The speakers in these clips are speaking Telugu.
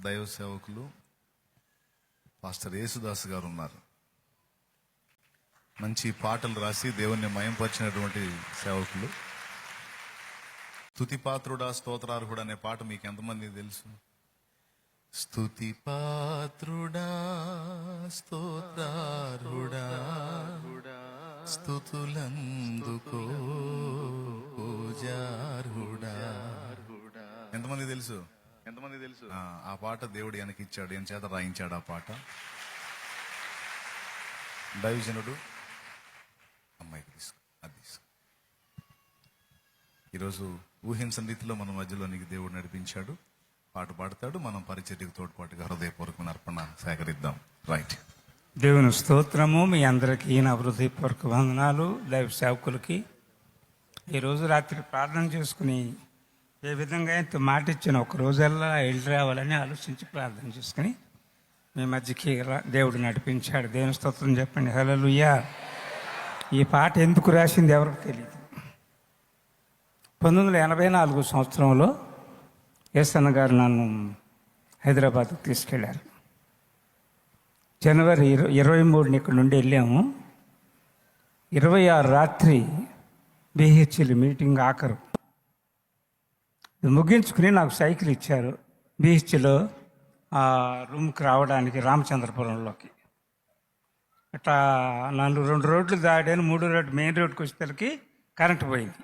దైవ సేవకులు పాస్టర్ యేసుదాస్ గారు ఉన్నారు. మంచి పాటలు రాసి దేవుణ్ణి మయంపరిచినటువంటి సేవకులు. స్తుతి పాత్రుడా స్తోత్రార్హుడు అనే పాట మీకు ఎంతమంది తెలుసు? స్తుతి పాత్రుడా స్తోత్రార్హుడా స్థుతులందుకో పూజార్హుడా. ఎంతమంది తెలుసు? ఎంతమంది తెలుసు? ఆ పాట దేవుడు వెనక్కి ఇచ్చాడు ఏం చేత రాయించాడు ఆ పాట? దైవజనుడు అమ్మాయికి తీసుకో అది తీసుకో. ఈరోజు ఊహించని రీతిలో మన మధ్యలోనికి దేవుడు నడిపించాడు పాట పాడతాడు మనం పరిచర్యకు తోడ్పాటుగా హృదయపూర్వక అర్పణ సేకరిద్దాం. రైట్ దేవుని స్తోత్రము మీ అందరికీ నా హృదయపూర్వక వందనాలు దైవ సేవకులకి. ఈరోజు రాత్రి ప్రార్థన చేసుకుని ఏ విధంగా అయితే మాట ఇచ్చిన ఒక రోజల్లా వెళ్ళి రావాలని ఆలోచించి ప్రార్థన చేసుకుని మీ మధ్యకి దేవుడు నడిపించాడు. దేవుని స్తోత్రం చెప్పండి. హలలుయ్యా ఈ పాట ఎందుకు రాసింది ఎవరికి తెలియదు పంతొమ్మిది వందల ఎనభై నాలుగు సంవత్సరంలో ఎస్ఎన్ గారు నన్ను హైదరాబాద్కు తీసుకెళ్ళారు జనవరి ఇరవై ఇరవై మూడుని ఇక్కడ నుండి వెళ్ళాము. ఇరవై ఆరు రాత్రి బిహెచ్ఎల్ మీటింగ్ ఆఖరు. ముగించుకుని నాకు సైకిల్ ఇచ్చారు. బీహెచ్లో ఆ రూమ్కి రావడానికి రామచంద్రపురంలోకి. ఇట్లా నన్ను రెండు రోడ్లు దాడాను మూడో రోడ్డు మెయిన్ రోడ్కి వచ్చేసరికి కరెంట్ పోయింది.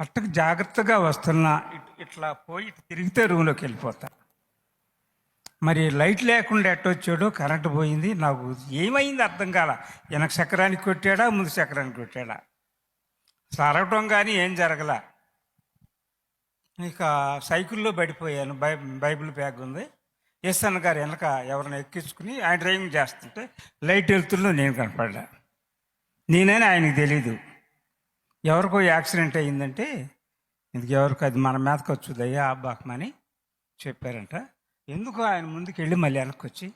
అట్టకు జాగ్రత్తగా వస్తున్నా ఇట్- ఇట్లా పోయి తిరిగితే రూమ్లోకి వెళ్ళిపోతా. మరి లైట్ లేకుండా ఎట్టొచ్చాడో కరెంటు పోయింది. నాకు ఏమైంది అర్థం కాల. వెనక చక్రానికి కొట్టాడా ముందు చక్రానికి కొట్టాడా? సరవటం కానీ ఏం జరగలే. ఇక సైకిల్లో పడిపోయాను బై బైబిల్ బ్యాగ్ ఉంది. ఎస్ఎన్ గారు వెనక ఎవరిని ఎక్కించుకుని ఆయన డ్రైవింగ్ చేస్తుంటే లైట్ వెళ్తుల్లో నేను కనపడ్డా. నేనని ఆయనకి తెలీదు. ఎవరికో యాక్సిడెంట్ అయ్యిందంటే ఇందుకు ఎవరికి అది మన మీదకి వచ్చుదయ్యా అబ్బాకమని చెప్పారంట. ఎందుకు ఆయన ముందుకు వెళ్ళి మళ్ళీ వెనక్కి వచ్చి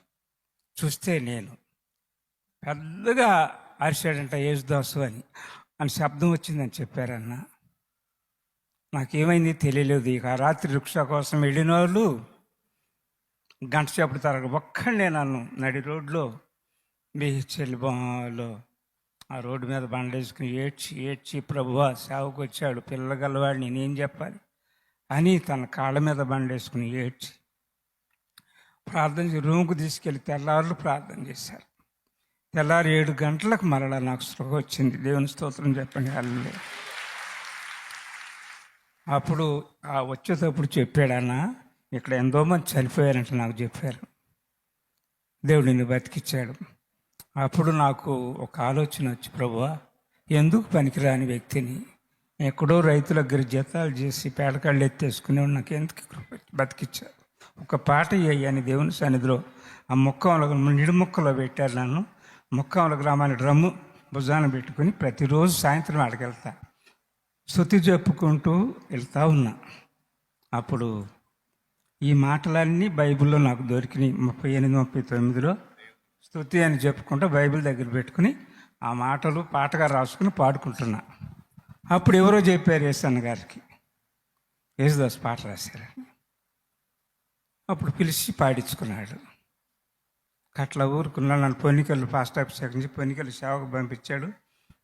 చూస్తే నేను పెద్దగా అరిశాడంట యేసుదాసు అని. అని శబ్దం వచ్చిందని చెప్పారన్నా. నాకేమైంది తెలియలేదు. ఇక రాత్రి రిక్షా కోసం వెళ్ళిన వాళ్ళు గంట సేపటి తరగ ఒక్కడే నన్ను నడి రోడ్లో బిహెచ్ఎల్ బొమ్మలో ఆ రోడ్డు మీద బండేసుకుని ఏడ్చి ఏడ్చి ప్రభువా సేవకు వచ్చాడు. పిల్లగలవాడిని నేనేం చెప్పాలి? అని తన కాళ్ళ మీద బండేసుకుని ఏడ్చి ప్రార్థన చేసి రూమ్కి తీసుకెళ్ళి తెల్లారులు ప్రార్థన చేశారు. తెల్లారి ఏడు గంటలకు మరలా నాకు స్పృహ వచ్చింది. దేవుని స్తోత్రం చెప్పండి. అల్లే అప్పుడు ఆ వచ్చేటప్పుడు చెప్పాడన్నా ఇక్కడ ఎంతో మంది చనిపోయారంట నాకు చెప్పారు. దేవుడు నిన్ను బతికిచ్చాడు. అప్పుడు నాకు ఒక ఆలోచన వచ్చి ప్రభువా ఎందుకు పనికిరాని వ్యక్తిని? ఎక్కడో రైతుల దగ్గర జీతాలు చేసి పేడకాళ్ళు ఎత్తేసుకుని నాకు ఎందుకు బతికిచ్చారు. ఒక పాట అయ్యాను దేవుని సన్నిధిలో ఆ ముక్కంలో నిడి ముక్కలో పెట్టారు నన్ను. ముక్కంల గ్రామాన్ని డ్రమ్ము భుజాన పెట్టుకుని ప్రతిరోజు సాయంత్రం అడగెళ్తాను శృతి చెప్పుకుంటూ వెళ్తా ఉన్నా. అప్పుడు ఈ మాటలన్నీ బైబిల్లో నాకు దొరికినాయి. ముప్పై ఎనిమిది ముప్పై తొమ్మిదిలో స్థుతి అని చెప్పుకుంటూ బైబిల్ దగ్గర పెట్టుకుని ఆ మాటలు పాటగా రాసుకుని పాడుకుంటున్నా. అప్పుడు ఎవరో చెప్పారు యేసన్న గారికి. యేసుదాస్ పాట రాశారని అప్పుడు పిలిచి పాడించుకున్నాడు. అట్లా ఊరుకున్నా నన్ను పొన్నికలు ఫాస్ట్ ఆఫీస్ నుంచి పొన్నికలు సేవకు పంపించాడు.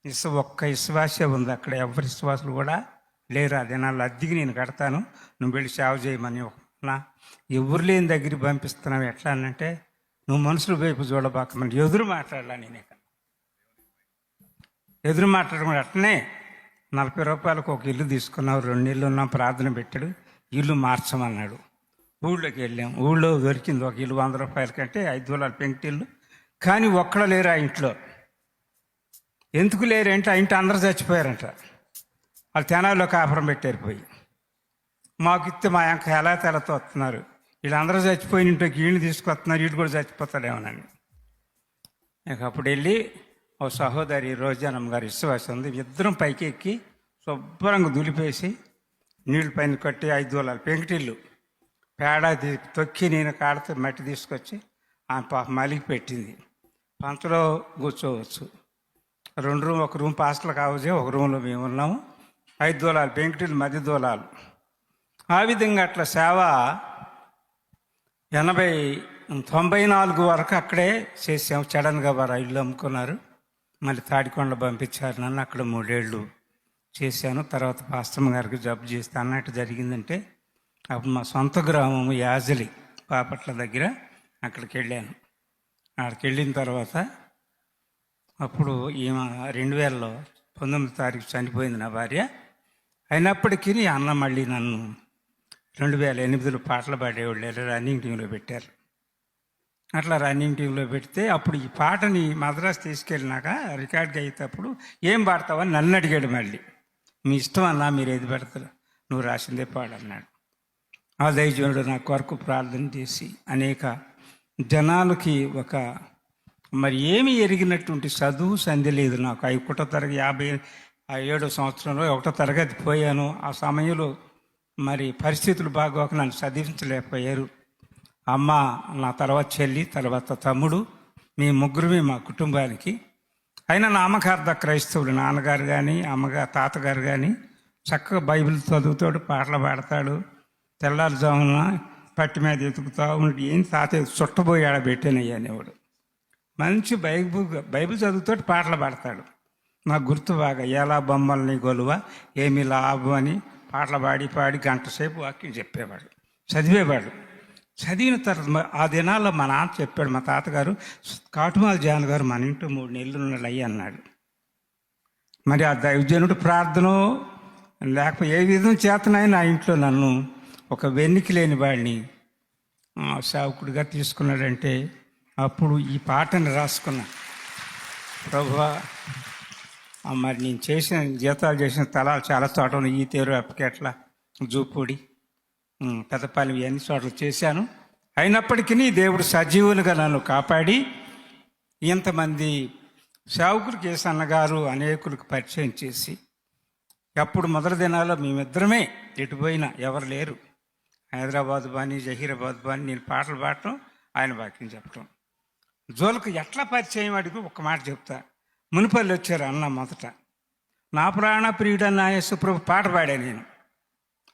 ఇసు ఒక్క విశ్వాసే ఉంది అక్కడ. ఎవరి విశ్వాసులు కూడా లేరు. అది నా అద్దెకి నేను కడతాను. నువ్వు వెళ్ళి సేవ చేయమని నా ఎవరు లేని దగ్గరికి పంపిస్తున్నావు. ఎట్లా అనంటే నువ్వు మనుషుల వైపు చూడబాకమని. ఎదురు మాట్లాడాలా నేను ఇక్కడ. ఎదురు మాట్లాడడం అట్లనే నలభై రూపాయలకు ఒక ఇల్లు తీసుకున్నావు. రెండు ఇల్లు ఉన్నాం. ప్రార్థన పెట్టాడు. ఇల్లు మార్చమన్నాడు. ఊళ్ళోకి వెళ్ళాం. ఊళ్ళో దొరికింది ఒక ఇల్లు వంద రూపాయల కంటే ఐదు వేల పెంకిటిల్లు. కానీ ఒక్కడ లేరు ఆ ఇంట్లో. ఎందుకు లేరంటే? ఆ ఇంటి అందరూ చచ్చిపోయారంట. వాళ్ళు తెనాల్లో కాపురం పెట్టారు పోయి. మాకు ఇస్తే మా యొక్క ఎలా తెలతో వస్తున్నారు? వీళ్ళందరూ చచ్చిపోయిన ఇంట్లో గీళ్ళు తీసుకొస్తున్నారు వీళ్ళు కూడా చచ్చిపోతాడేమోనని నాకు అప్పుడు వెళ్ళి ఓ సహోదరి రోజానమ్మ గారు విశ్వాసం ఉంది. ఇద్దరం పైకి ఎక్కి శుభ్రంగా దులిపేసి నీళ్ళు పైన కట్టి ఐదు దూలాలు పెంకిటిల్లు పేడ తొక్కి నేను కాడితే మట్టి తీసుకొచ్చి ఆ పాప మలిగి పెట్టింది. పంచలో కూర్చోవచ్చు. రెండు రూమ్ ఒక రూమ్ పాస్టల్ కావచ్చు ఒక రూమ్లో మేము ఉన్నాము. ఐదు దూలాలు పెంకిటిల్లు మధ్య దూలాలు. ఆ విధంగా అట్లా సేవ ఎనభై తొంభై నాలుగు వరకు అక్కడే చేసాం. సడన్గా వారు ఇల్లు అమ్ముకున్నారు. మళ్ళీ తాడికొండ పంపించారు నన్ను. అక్కడ మూడేళ్ళు చేశాను. తర్వాత పాస్తమ్మ గారికి జబ్బు చేస్తే అన్నట్టు జరిగిందంటే అప్పుడు మా సొంత గ్రామము యాజలి పాపట్ల దగ్గర అక్కడికి వెళ్ళాను. అక్కడికి వెళ్ళిన తర్వాత అప్పుడు ఈమె రెండు వేలలో పంతొమ్మిది తారీఖు చనిపోయింది నా భార్య. అయినప్పటికీ అన్న మళ్ళీ నన్ను రెండు వేల ఎనిమిదిలో పాటలు పాడేవాళ్ళు రన్నింగ్ టీంలో పెట్టారు. అట్లా రన్నింగ్ టీంలో పెడితే అప్పుడు ఈ పాటని మద్రాసు తీసుకెళ్ళినాక రికార్డ్గా అయ్యేటప్పుడు ఏం పాడతావని నన్ను అడిగాడు మళ్ళీ. మీ ఇష్టం అన్నా మీరు ఏది పెడతారు? నువ్వు రాసిందే పాడన్నాడు ఆ దైవజనుడు నా కొరకు ప్రార్థన చేసి అనేక జనాలకి ఒక మరి ఏమి ఎరిగినటువంటి చదువు సంధి లేదు నాకు. ఆ ఒకటో తరగతి యాభై ఆ ఏడో సంవత్సరంలో ఒకటో తరగతి పోయాను. ఆ సమయంలో మరి పరిస్థితులు బాగోక నన్ను చదివించలేకపోయారు. అమ్మ నా తర్వాత చెల్లి తర్వాత తమ్ముడు మీ ముగ్గురుమే మా కుటుంబానికి. అయినా నామకార్థ క్రైస్తవులు నాన్నగారు కానీ అమ్మగారు తాతగారు కానీ చక్కగా బైబిల్ చదువుతాడు పాటలు పాడతాడు తెల్లారుజామున పట్టి మీద ఎతుకుతా ఉండి ఏం తాత చుట్టబోయి ఆడ పెట్టానయ్యా అనేవాడు. మంచి బైబుల్ బైబిల్ చదువుతోటి పాటలు పాడతాడు. నాకు గుర్తు బాగా ఎలా బొమ్మల్ని గొలువ ఏమి లాభం అని పాటలు పాడి పాడి గంట సేపు వాక్యం చెప్పేవాడు. చదివేవాడు. చదివిన తర్వాత ఆ దినాల్లో మా నాన్న చెప్పాడు మా తాతగారు కాటుమాల జాన్ గారు మన ఇంట్లో మూడు నెలలు ఉన్నాడు అయ్యి అన్నాడు. మరి ఆ దైవజనుడు ప్రార్థన లేకపోతే ఏ విధం చేతనైనా నా ఇంట్లో నన్ను ఒక వెన్నికి లేని వాడిని సేవకుడిగా తీసుకున్నాడంటే అప్పుడు ఈ పాటను రాసుకున్నా. ప్రభువా మరి నేను చేసిన జీతాలు చేసిన తలాలు చాలా చోట ఈ తేరు అప్పకెట్ల జూపూడి ఉమ్, పెద్దపాలెం ఇవన్నీ చోట్ల చేశాను. అయినప్పటికీ దేవుడు సజీవులుగా నన్ను కాపాడి ఇంతమంది సేవకులు కేసు అనేకులకు పరిచయం చేసి అప్పుడు మొదటి దినాల్లో మేమిద్దరమే ఎటుపోయినా ఎవరు లేరు. హైదరాబాద్ బాని జహీరాబాద్ బాని నేను పాటలు పాడటం ఆయన వాక్యం చెప్పడం జోలకు ఎట్లా పరిచయం అడిగి ఒక మాట చెప్తా. మునిపల్లి వచ్చారు అన్న మొదట. నా ప్రాణ ప్రియుడన్న సుప్రభు పాట పాడా నేను.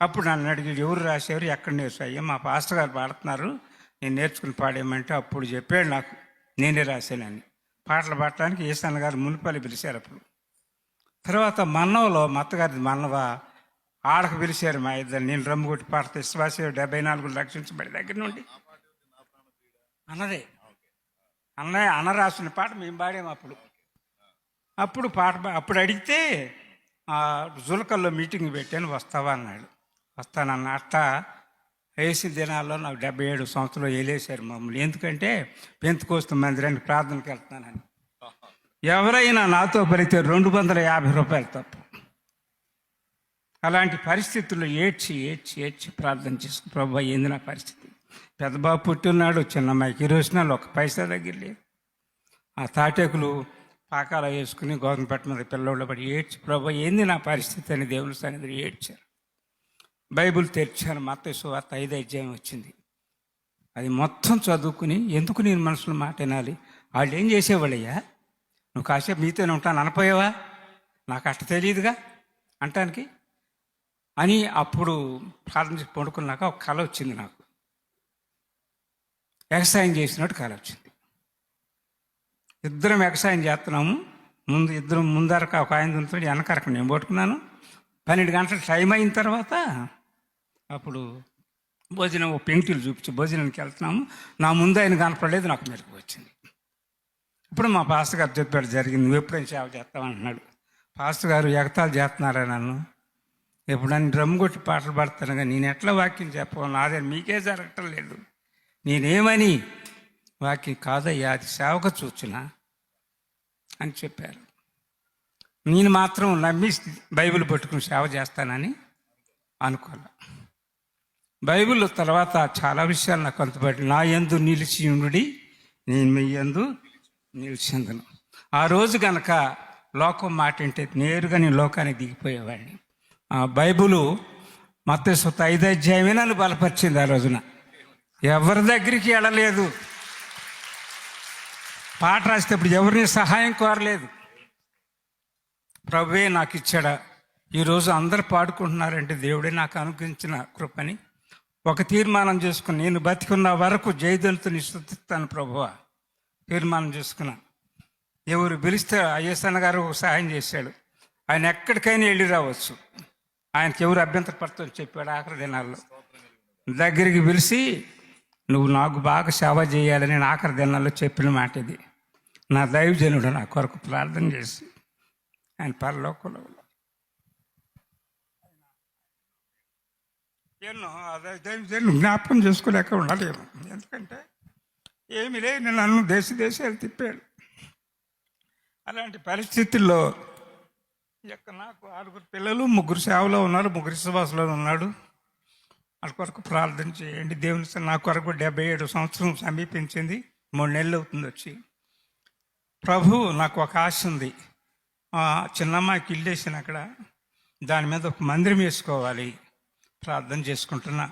అప్పుడు నన్ను అడిగి ఎవరు రాసేవారు ఎక్కడ నేర్చాయ్యా మా పాస్టర్ గారు పాడుతున్నారు. నేను నేర్చుకుని పాడేయమంటే అప్పుడు చెప్పాడు నాకు నేనే రాశానని. పాటలు పాడటానికి ఈశాన్ గారు మునిపల్లి పిలిచారు అప్పుడు. తర్వాత మన్నవలో మత్తగారి మన్నవ ఆడకు పిలిచారు మా ఇద్దరు నేను రమ్ము కొట్టి పాడితే విశ్వాస డెబ్బై నాలుగు లక్షించబడి దగ్గర నుండి. అన్నదే. అన్నయ్య అన్న రాసిన పాట మేము పాడాము అప్పుడు. అప్పుడు పాట అప్పుడు అడిగితే జులకల్లో మీటింగ్ పెట్టాను వస్తావా? అన్నాడు. వస్తానన్న అట్ట వేసిన దినాల్లో నాకు డెబ్బై ఏడు సంవత్సరాలు వేలేశారు మమ్మల్ని. ఎందుకంటే పెంతుకోస్తు మందిరానికి ప్రార్థనకి వెళ్తున్నానని. ఎవరైనా నాతో పలితే రెండు వందల యాభై రూపాయలు తప్పు. అలాంటి పరిస్థితుల్లో ఏడ్చి ఏడ్చి ఏడ్చి ప్రార్థన చేసుకు ప్రభు ఏంది నా పరిస్థితి? పెద్ద బాబు పుట్టినాడు చిన్నమ్మాయికి రోజునాలు ఒక పైసా దగ్గర లేదు ఆ తాటేకులు పాకాల వేసుకుని గోధుమ మీద పిల్లోళ్ళు పడి ఏడ్చి ప్రభు ఏంది నా పరిస్థితి? అని దేవుని సన్నిధిని ఏడ్చారు. బైబిల్ తెరిచాను మత సువార్త ఐదు అధ్యాయం వచ్చింది. అది మొత్తం చదువుకుని ఎందుకు నేను మనసులో మాట వినాలి? వాళ్ళు ఏం చేసేవాళ్ళయ్యా? నువ్వు కాసేపు మీతోనే ఉంటాను అనపోయావా? నాకు అట్ట తెలియదుగా? అంటానికి. అని అప్పుడు ప్రార్థన పండుకున్నాక ఒక కళ వచ్చింది నాకు. వ్యవసాయం చేసినట్టు కళ వచ్చింది. ఇద్దరం వ్యవసాయం చేస్తున్నాము. ముందు ఇద్దరం ముందరక ఒక ఆయన ఉంటాడు వెనకరక నేను పట్టుకున్నాను. పన్నెండు గంటల టైం అయిన తర్వాత అప్పుడు భోజనం ఓ పెంకులు చూపించి భోజనానికి వెళ్తున్నాము. నా ముందు ఆయన కనపడలేదు నాకు మెలకు వచ్చింది. ఇప్పుడు మా పాస్టర్ గారు చెప్పాడు జరిగింది. నువ్వు ఎప్పుడైనా సేవ చేస్తావంటున్నాడు పాస్టర్ గారు ఎగతాలు చేస్తున్నారా నన్ను? ఎప్పుడైనా డ్రమ్ కొట్టి పాటలు పాడతాను కానీ నేను ఎట్లా వాక్యం చెప్పను నాదే మీకే జరగటం లేదు. నేనేమని వాక్యం కాదయ్యా అది సేవక చూచునా అని చెప్పారు. నేను మాత్రం నమ్మి బైబిల్ పట్టుకుని సేవ చేస్తానని అనుకోలే. బైబిల్ తర్వాత చాలా విషయాలు నాకు అంతపడి నా యందు నిలిచి ఉండుడి నేను మీ యందు నిలిచిందను. ఆ రోజు గనక లోకం మాట అంటే నేరుగా నేను లోకానికి దిగిపోయేవాడిని. ఆ బైబులు మత్స్సు ఐదు అధ్యాయమే నన్ను బలపరిచింది ఆ రోజున. ఎవరి దగ్గరికి వెళ్ళలేదు. పాట రాసేటప్పుడు ఎవరిని సహాయం కోరలేదు. ప్రభువే నాకు ఇచ్చాడా. ఈరోజు అందరు పాడుకుంటున్నారంటే దేవుడే నాకు అనుగ్రహించిన కృపని. ఒక తీర్మానం చేసుకుని నేను బతికున్న వరకు జయదళితుని శుద్ధిస్తాను ప్రభువ. తీర్మానం చేసుకున్నా. ఎవరు పిలిస్తే అయ్యసన్న గారు సహాయం చేశాడు. ఆయన ఎక్కడికైనా వెళ్ళి రావచ్చు. ఆయనకి ఎవరు అభ్యంతర చెప్పాడు ఆఖరి దినాల్లో. దగ్గరికి పిలిచి నువ్వు నాకు బాగా సేవ చేయాలని నేను ఆఖరి దినాల్లో చెప్పిన మాట ఇది. నా దైవజనుడు నా కొరకు ప్రార్థన చేసి ఆయన పరలోకంలో ఎన్నో అదే దైవజనుడు జ్ఞాపకం చేసుకోలేక ఉండలేము ఎందుకంటే ఏమి లేదు నన్ను దేశ దేశాలు తిప్పాడు. అలాంటి పరిస్థితుల్లో ఈ యొక్క నాకు ఆరుగురు పిల్లలు ముగ్గురు సేవలో ఉన్నారు ముగ్గురు విశ్వాసంలో ఉన్నాడు. వాళ్ళ కొరకు ప్రార్థన చేయండి. దేవుని నా కొరకు డెబ్బై ఏడు సంవత్సరం సమీపించింది. మూడు నెలలు అవుతుంది వచ్చి. ప్రభు నాకు ఒక ఆశ ఉంది. చిన్నమ్మాయికి ఇల్లు వేసిన అక్కడ దాని మీద ఒక మందిరం వేసుకోవాలి. ప్రార్థన చేసుకుంటున్నా.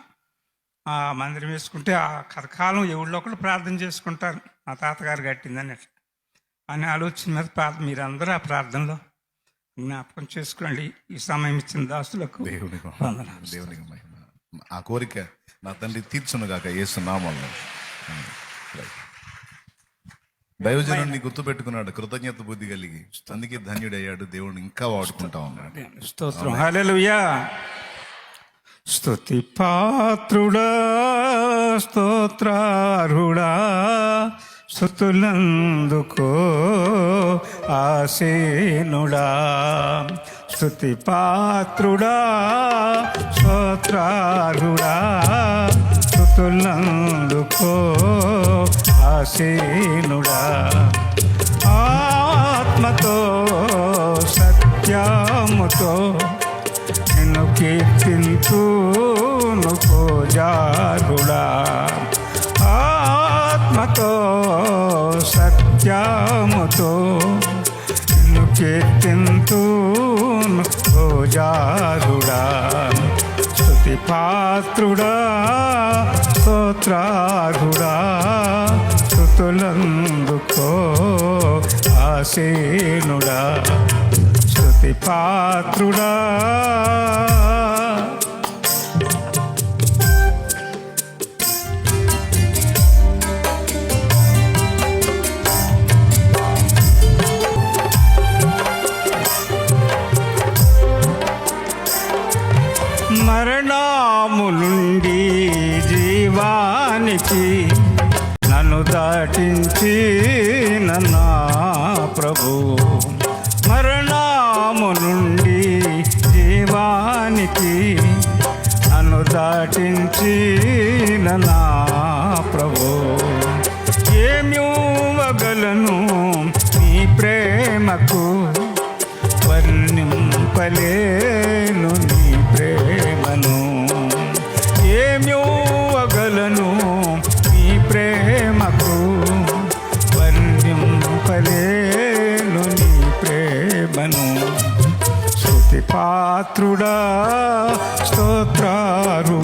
ఆ మందిరం వేసుకుంటే ఆ కథకాలం ఎవరిలో ఒకళ్ళు ప్రార్థన చేసుకుంటారు. మా తాతగారు కట్టిందని అనే ఆలోచన మీద ప్రార్థన మీరందరూ ఆ ప్రార్థనలో జ్ఞాపకం చేసుకోండి. ఈ సమయం ఇచ్చిన దాసులకు దేవునికి ఆ కోరిక నా తండ్రి తీర్చును గాక యేసు నామంలో. దైవజనుడిని గుర్తు పెట్టుకున్నాడు కృతజ్ఞత బుద్ధి కలిగి. అందుకే ధన్యుడయ్యాడు దేవుడిని ఇంకా వాడుకుంటా ఉన్నాడు. స్తోత్రం. హల్లెలూయా. స్తుతి పాత్రుడా స్తోత్రారుడా స్తుతులందుకో ఆసీనుడా. స్తుతి పాత్రుడా స్తోత్రారుడా స్తుతులందుకో ఆసీనుడా. ఆత్మతో సత్యముతో నిన్ను కీర్తింతును పూజారుడా ఆత్మతో సత్యముతో నిన్ను కీర్తింతూ పూజారుడా స్థుతి పాత్రుడా స్తోత్రారుడా స్తుతులందుకో ఆసీనుడా స్థుతి పాత్రుడా జీవానికి నన్ను దాటించి నా ప్రభు. ఏమ్యూవగలను నీ ప్రేమకు వర్ణింపలే. పాత్రుడా స్తోత్రారు.